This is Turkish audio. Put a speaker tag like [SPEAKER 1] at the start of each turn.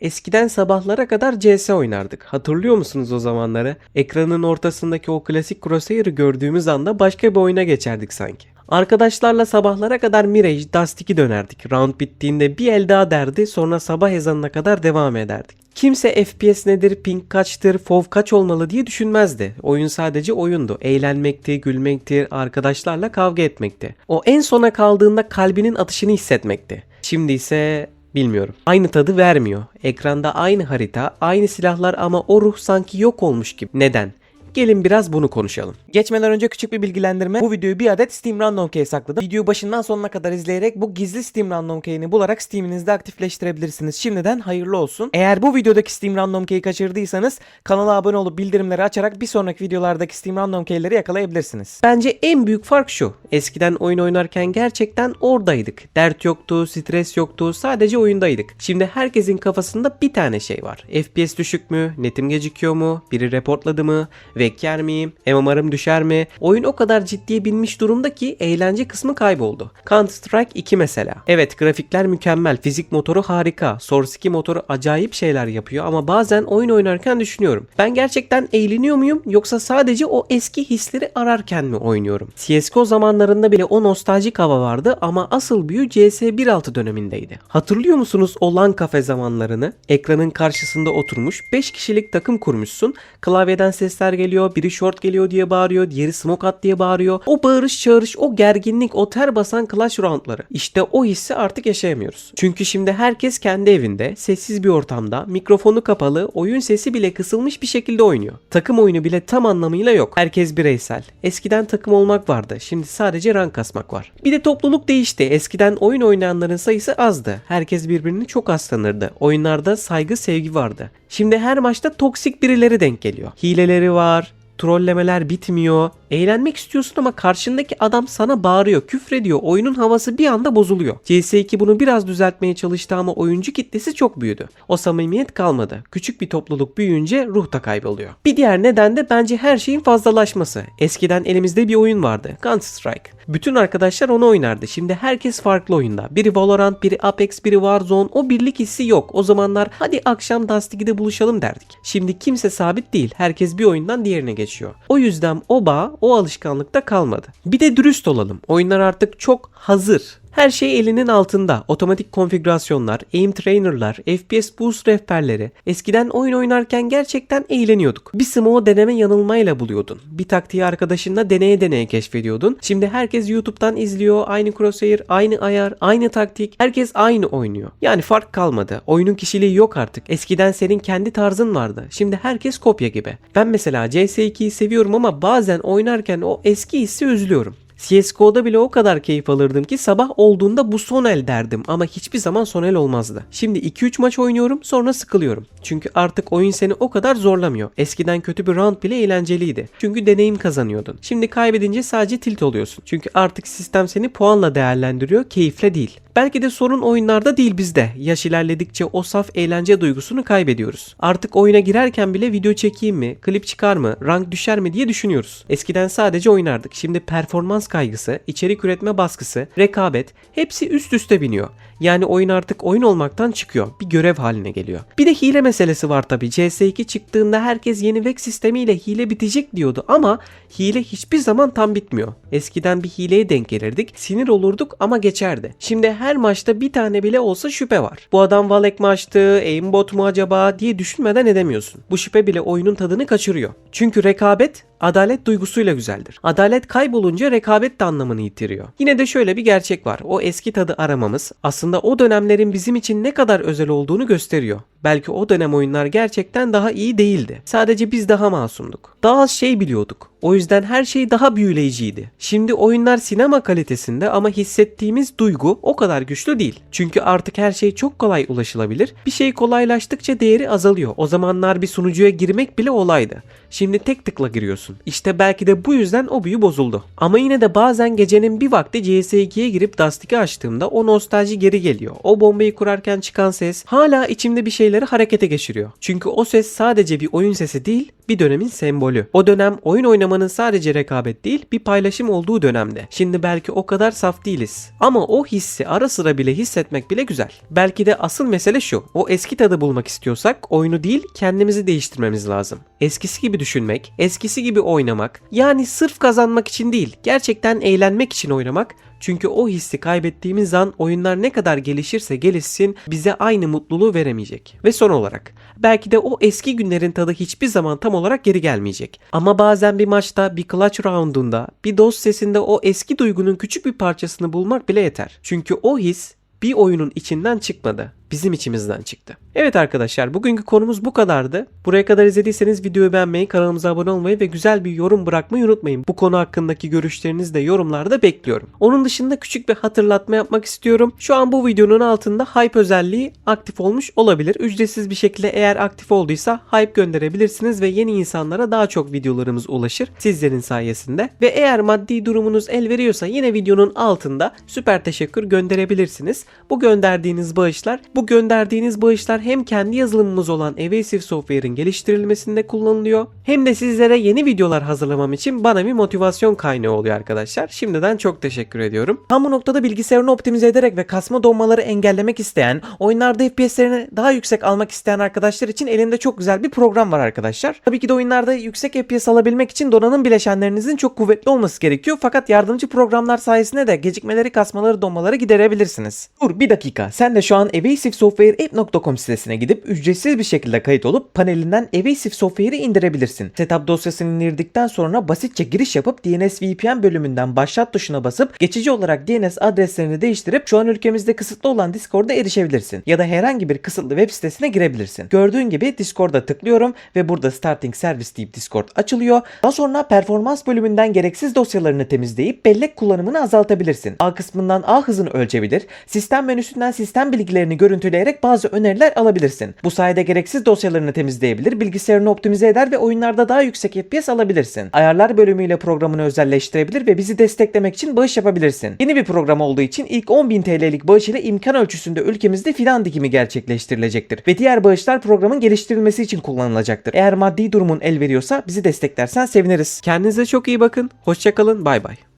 [SPEAKER 1] Eskiden sabahlara kadar CS oynardık. Hatırlıyor musunuz o zamanları? Ekranın ortasındaki o klasik crosshair'ı gördüğümüz anda başka bir oyuna geçerdik sanki. Arkadaşlarla sabahlara kadar Mirage, Dust 2 dönerdik. Round bittiğinde bir el daha derdi sonra sabah ezanına kadar devam ederdik. Kimse FPS nedir, ping kaçtır, fov kaç olmalı diye düşünmezdi. Oyun sadece oyundu. Eğlenmekti, gülmekti, arkadaşlarla kavga etmekti. O en sona kaldığında kalbinin atışını hissetmekti. Şimdi ise Bilmiyorum. Aynı tadı vermiyor. Ekranda aynı harita, aynı silahlar ama o ruh sanki yok olmuş gibi. Neden? Gelin biraz bunu konuşalım. Geçmeden önce küçük bir bilgilendirme. Bu videoyu bir adet Steam Random Key sakladım. Videoyu başından sonuna kadar izleyerek bu gizli Steam Random Key'ini bularak Steam'inizde aktifleştirebilirsiniz. Şimdiden hayırlı olsun. Eğer bu videodaki Steam Random Key'i kaçırdıysanız kanala abone olup bildirimleri açarak bir sonraki videolardaki Steam Random Key'leri yakalayabilirsiniz. Bence en büyük fark şu. Eskiden oyun oynarken gerçekten oradaydık. Dert yoktu, stres yoktu, sadece oyundaydık. Şimdi herkesin kafasında bir tane şey var. FPS düşük mü? Netim gecikiyor mu? Biri reportladı mı? Vekker miyim? MMR'ım düşer mi? Oyun o kadar ciddiye binmiş durumda ki eğlence kısmı kayboldu. Counter Strike 2 mesela. Evet grafikler mükemmel, fizik motoru harika, Source 2 motoru acayip şeyler yapıyor ama bazen oyun oynarken düşünüyorum. Ben gerçekten eğleniyor muyum yoksa sadece o eski hisleri ararken mi oynuyorum? CSGO zamanlarında bile o nostaljik hava vardı ama asıl büyü CS 1.6 dönemindeydi. Hatırlıyor musunuz o LAN kafe zamanlarını? Ekranın karşısında oturmuş 5 kişilik takım kurmuşsun. Klavyeden sesler geliyor, biri short geliyor diye bağırıyor, diğeri smoke at diye bağırıyor. O bağırış çağırış, o gerginlik, o ter basan clash roundları. İşte o hissi artık yaşayamıyoruz. Çünkü şimdi herkes kendi evinde, sessiz bir ortamda, mikrofonu kapalı, oyun sesi bile kısılmış bir şekilde oynuyor. Takım oyunu bile tam anlamıyla yok. Herkes bireysel. Eskiden takım olmak vardı. Şimdi sadece rank kasmak var. Bir de topluluk değişti. Eskiden oyun oynayanların sayısı azdı. Herkes birbirini çok az tanırdı. Oyunlarda saygı sevgi vardı. Şimdi her maçta toksik birileri denk geliyor. Hileleri var, trollemeler bitmiyor. Eğlenmek istiyorsun ama karşındaki adam sana bağırıyor, küfrediyor. Oyunun havası bir anda bozuluyor. CS2 bunu biraz düzeltmeye çalıştı ama oyuncu kitlesi çok büyüdü. O samimiyet kalmadı. Küçük bir topluluk büyüyünce ruh da kayboluyor. Bir diğer neden de bence her şeyin fazlalaşması. Eskiden elimizde bir oyun vardı. Counter Strike. Bütün arkadaşlar onu oynardı. Şimdi herkes farklı oyunda. Biri Valorant, biri Apex, biri Warzone. O birlik hissi yok. O zamanlar hadi akşam Dust 2'de buluşalım derdik. Şimdi kimse sabit değil. Herkes bir oyundan diğerine geçiyor. O yüzden o bağ, o alışkanlıkta kalmadı. Bir de dürüst olalım. Oyunlar artık çok hazır. Her şey elinin altında. Otomatik konfigürasyonlar, aim trainer'lar, FPS boost rehberleri. Eskiden oyun oynarken gerçekten eğleniyorduk. Bir smoke'u deneme yanılmayla buluyordun. Bir taktiği arkadaşınla deneye deneye keşfediyordun. Şimdi herkes YouTube'dan izliyor. Aynı crosshair, aynı ayar, aynı taktik. Herkes aynı oynuyor. Yani fark kalmadı. Oyunun kişiliği yok artık. Eskiden senin kendi tarzın vardı. Şimdi herkes kopya gibi. Ben mesela CS2'yi seviyorum ama bazen oynarken o eski hissi özlüyorum. CSGO'da bile o kadar keyif alırdım ki sabah olduğunda bu son el derdim ama hiçbir zaman son el olmazdı. Şimdi 2-3 maç oynuyorum sonra sıkılıyorum. Çünkü artık oyun seni o kadar zorlamıyor. Eskiden kötü bir round bile eğlenceliydi. Çünkü deneyim kazanıyordun. Şimdi kaybedince sadece tilt oluyorsun. Çünkü artık sistem seni puanla değerlendiriyor, keyifle değil. Belki de sorun oyunlarda değil bizde. Yaş ilerledikçe o saf eğlence duygusunu kaybediyoruz. Artık oyuna girerken bile video çekeyim mi, klip çıkar mı, rank düşer mi diye düşünüyoruz. Eskiden sadece oynardık. Şimdi performans kaygısı, içerik üretme baskısı, rekabet hepsi üst üste biniyor. Yani oyun artık oyun olmaktan çıkıyor. Bir görev haline geliyor. Bir de hile meselesi var tabi. CS2 çıktığında herkes yeni VEC sistemiyle hile bitecek diyordu ama hile hiçbir zaman tam bitmiyor. Eskiden bir hileye denk gelirdik, sinir olurduk ama geçerdi. Şimdi her maçta bir tane bile olsa şüphe var. Bu adam Valek mi açtı, aimbot mu acaba diye düşünmeden edemiyorsun. Bu şüphe bile oyunun tadını kaçırıyor. Çünkü rekabet adalet duygusuyla güzeldir. Adalet kaybolunca rekabet de anlamını yitiriyor. Yine de şöyle bir gerçek var. O eski tadı aramamız aslında o dönemlerin bizim için ne kadar özel olduğunu gösteriyor. Belki o dönem oyunlar gerçekten daha iyi değildi. Sadece biz daha masumduk. Daha az şey biliyorduk. O yüzden her şey daha büyüleyiciydi. Şimdi oyunlar sinema kalitesinde ama hissettiğimiz duygu o kadar güçlü değil. Çünkü artık her şey çok kolay ulaşılabilir. Bir şey kolaylaştıkça değeri azalıyor. O zamanlar bir sunucuya girmek bile olaydı. Şimdi tek tıkla giriyorsun. İşte belki de bu yüzden o büyü bozuldu. Ama yine de bazen gecenin bir vakti CS2'ye girip Dust 2 açtığımda o nostalji geri geliyor. O bombayı kurarken çıkan ses, hala içimde bir şey şeyleri harekete geçiriyor. Çünkü o ses sadece bir oyun sesi değil, bir dönemin sembolü. O dönem oyun oynamanın sadece rekabet değil, bir paylaşım olduğu dönemde. Şimdi belki o kadar saf değiliz. Ama o hissi ara sıra bile hissetmek bile güzel. Belki de asıl mesele şu. O eski tadı bulmak istiyorsak oyunu değil, kendimizi değiştirmemiz lazım. Eskisi gibi düşünmek, eskisi gibi oynamak. Yani sırf kazanmak için değil, gerçekten eğlenmek için oynamak çünkü o hissi kaybettiğimiz an oyunlar ne kadar gelişirse gelişsin bize aynı mutluluğu veremeyecek. Ve son olarak belki de o eski günlerin tadı hiçbir zaman tam olarak geri gelmeyecek. Ama bazen bir maçta, bir clutch roundunda, bir dost sesinde o eski duygunun küçük bir parçasını bulmak bile yeter. Çünkü o his bir oyunun içinden çıkmadı. Bizim içimizden çıktı. Evet arkadaşlar bugünkü konumuz bu kadardı. Buraya kadar izlediyseniz videoyu beğenmeyi, kanalımıza abone olmayı ve güzel bir yorum bırakmayı unutmayın. Bu konu hakkındaki görüşlerinizi de yorumlarda bekliyorum. Onun dışında küçük bir hatırlatma yapmak istiyorum. Şu an bu videonun altında hype özelliği aktif olmuş olabilir. Ücretsiz bir şekilde eğer aktif olduysa hype gönderebilirsiniz ve yeni insanlara daha çok videolarımız ulaşır sizlerin sayesinde. Ve eğer maddi durumunuz el veriyorsa yine videonun altında süper teşekkür gönderebilirsiniz. Bu gönderdiğiniz bağışlar bu gönderdiğiniz bağışlar hem kendi yazılımımız olan Evasive Software'in geliştirilmesinde kullanılıyor hem de sizlere yeni videolar hazırlamam için bana bir motivasyon kaynağı oluyor arkadaşlar. Şimdiden çok teşekkür ediyorum. Tam bu noktada bilgisayarını optimize ederek ve kasma donmaları engellemek isteyen, oyunlarda FPS'lerini daha yüksek almak isteyen arkadaşlar için elimde çok güzel bir program var arkadaşlar. Tabii ki de oyunlarda yüksek FPS alabilmek için donanım bileşenlerinizin çok kuvvetli olması gerekiyor. Fakat yardımcı programlar sayesinde de gecikmeleri, kasmaları, donmaları giderebilirsiniz. Dur bir dakika. Sen de şu an evasivesoftwareapp.com sitesine gidip ücretsiz bir şekilde kayıt olup panelinden Evasive Software'i indirebilirsin. Setup dosyasını indirdikten sonra basitçe giriş yapıp DNS VPN bölümünden başlat tuşuna basıp geçici olarak DNS adreslerini değiştirip şu an ülkemizde kısıtlı olan Discord'a erişebilirsin. Ya da herhangi bir kısıtlı web sitesine girebilirsin. Gördüğün gibi Discord'a tıklıyorum ve burada Starting Service deyip Discord açılıyor. Daha sonra performans bölümünden gereksiz dosyalarını temizleyip bellek kullanımını azaltabilirsin. A kısmından A hızını ölçebilir. Sistem menüsünden sistem bilgilerini görüntüleyerek bazı öneriler alabilirsin. Bu sayede gereksiz dosyalarını temizleyebilir, bilgisayarını optimize eder ve oyunlarda daha yüksek FPS alabilirsin. Ayarlar bölümüyle programını özelleştirebilir ve bizi desteklemek için bağış yapabilirsin. Yeni bir program olduğu için ilk 10.000 TL'lik bağış ile imkan ölçüsünde ülkemizde fidan dikimi gerçekleştirilecektir. Ve diğer bağışlar programın geliştirilmesi için kullanılacaktır. Eğer maddi durumun el veriyorsa bizi desteklersen seviniriz. Kendinize çok iyi bakın. Hoşçakalın. Bay bay.